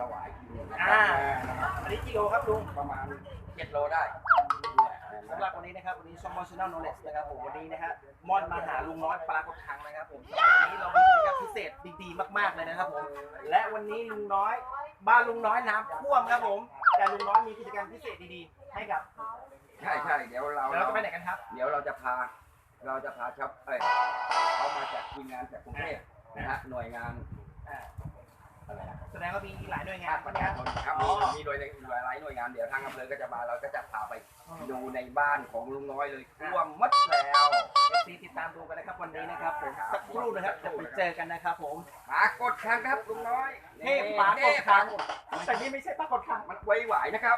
สวายอ่าอันนี้กิโลครับลุงประมาณ7จ็โลได้สำหรับวันนี้นะครับวันนี้ช่อง Motional Knowledge นะครับผมวันนี้นะฮะมอนมาหาลุงน้อยปลากระชังนะครับผมวันนี้เรามีกิจกรรมพิเศษดีๆมากๆเลยนะครับผมและวันนี้ลุงน้อยบ้านลุงน้อยน้ำท่วมครับผม แต่ลุงน้อยมีกิจกรรมพิเศษดีๆ ให้กับใช่ใช่เดี๋ยวเราเราจะไปไหนกันครับ เดี๋ยวเราจะพาเราจะพาชาวเอ้ยเขามาจากทีมงานจากกรุงเทพนะฮะหน่วยงาน แสดงว่ามีหลายหน่วยงาภานคประชาชนครับอ๋มีอมีโดยในหลายหน่วยงานเดี๋ยวทางอำเภอก็จะมาเราก็จะพาไปดูในบ้านของลุงน้อยเลยท่วมหมัดแล้วเอฟซีติดตามดูกันนะครับวันนี้นะครับผมสักครู่นะครับจะไปเจอกันนะครับผมปรากฏครั้งครับลุงน้อยเทพปรากฏครั้งแต่นี่ไม่ใช่ปรากฏครั้งมันไว้ไหวนะครับ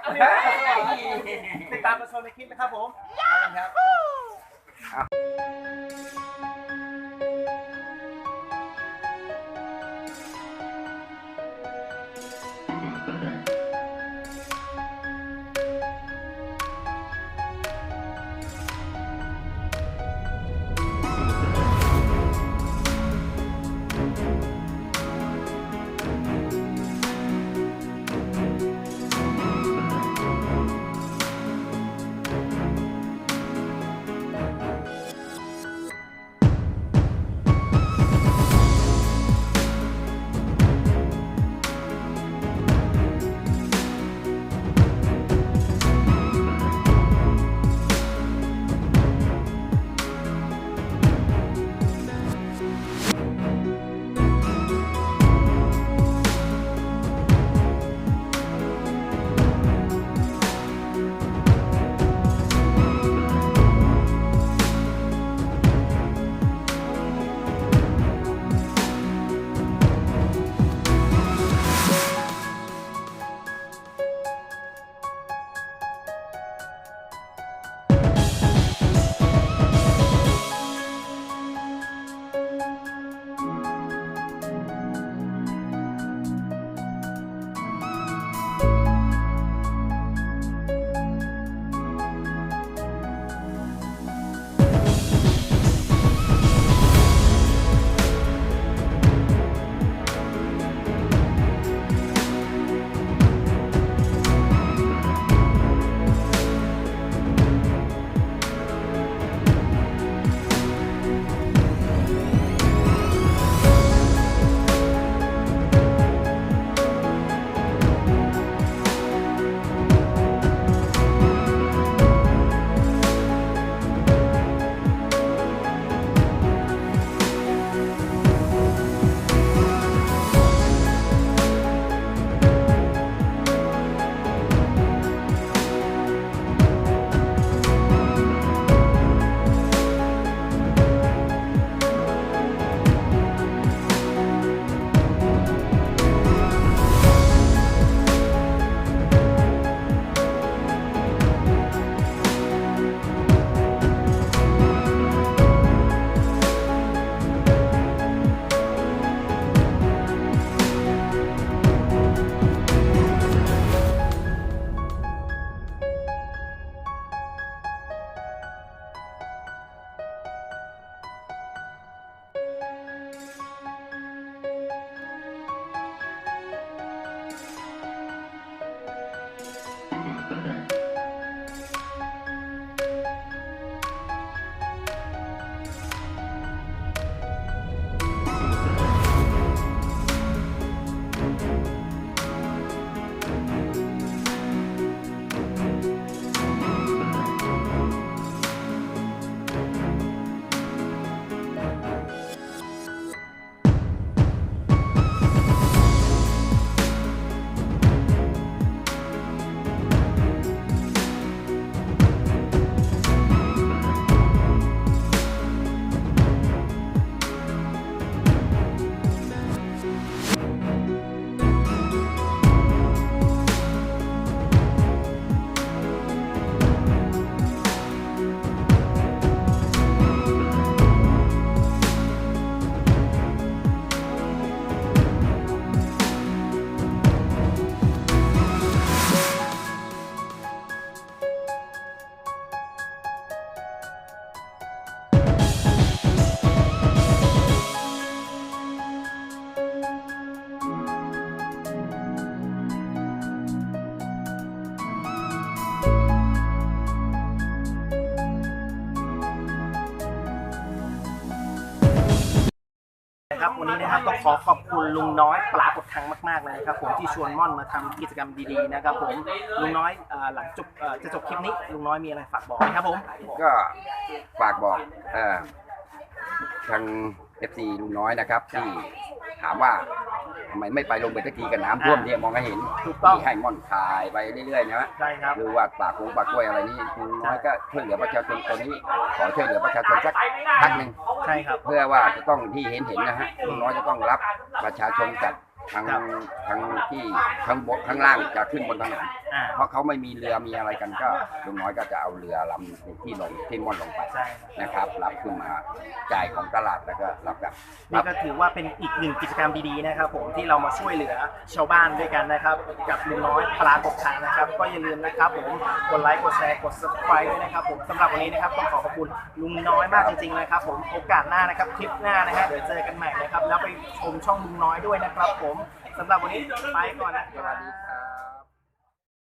ติดตามมาชมในคลิปนะครับผมไปกันครับ นะครับวันนี้นะครับต้องขอขอบคุณลุงน้อยปลากดทางมากๆเลยนะครับผมที่ชวนม่อนมาทำกิจกรรมดีๆนะครับผมลุงน้อยเอ่อหลังจบเอ่อจะจบคลิปนี้ลุงน้อยมีอะไรฝากบอกไหมครับผมก็ฝากบอกเอ่อทาง FC ลุงน้อยนะครับ ที่ถามว่า ทำไมไม่ไปลงไปสักทีกับน้ำท่วมที่มองให้เห็นถูกต้องที่ให้ม่อนคายไปเรื่อยๆนะใช่ครับหรือว่าปากกงปากกล้วยอะไรนี่ลุงน้อยก็ช่วยเหลือประชาชนตอนนี้ ขอช่วยเหลือประชาชนสักพักหนึ่งใช่ครับ เพื่อว่าจะต้องที่เห็นเห็นนะฮะลุงน้อยจะต้องรับประชาชนจาก ทางครับทางที่ข้างบนข้างล่างจะขึ้นบนถนนอ่าเพราะเขาไม่มีเรือมีอะไรกันก็ลุงน้อยก็จะเอาเรือลำที่ลงที่ม่อนลงไปใช่นะครับ รับขึ้นมาจ่ายของตลาดแล้วก็รับกลับนี่ก็ถือว่าเป็นอีกหนึ่งกิจกรรมดีๆนะครับ ผมที่เรามาช่วยเหลือชาวบ้านด้วยกันนะครับ กับลุงน้อยปลากบทางนะครับ ก็อย่าลืมนะครับ ผมกดไลค์กดแชร์กด subscribe ด้วยนะครับ ผมสำหรับวันนี้นะครับต้องขอขอบคุณลุงน้อยมากจริงๆนะครับ ผมโอกาสหน้านะครับคลิปหน้านะฮะเดี๋ยวเจอกันใหม่นะครับแล้วไปชมช่องลุงน้อยด้วยนะครับ ผมสำหรับวันนี้ไปก่อนนะคสรัวัสดีบ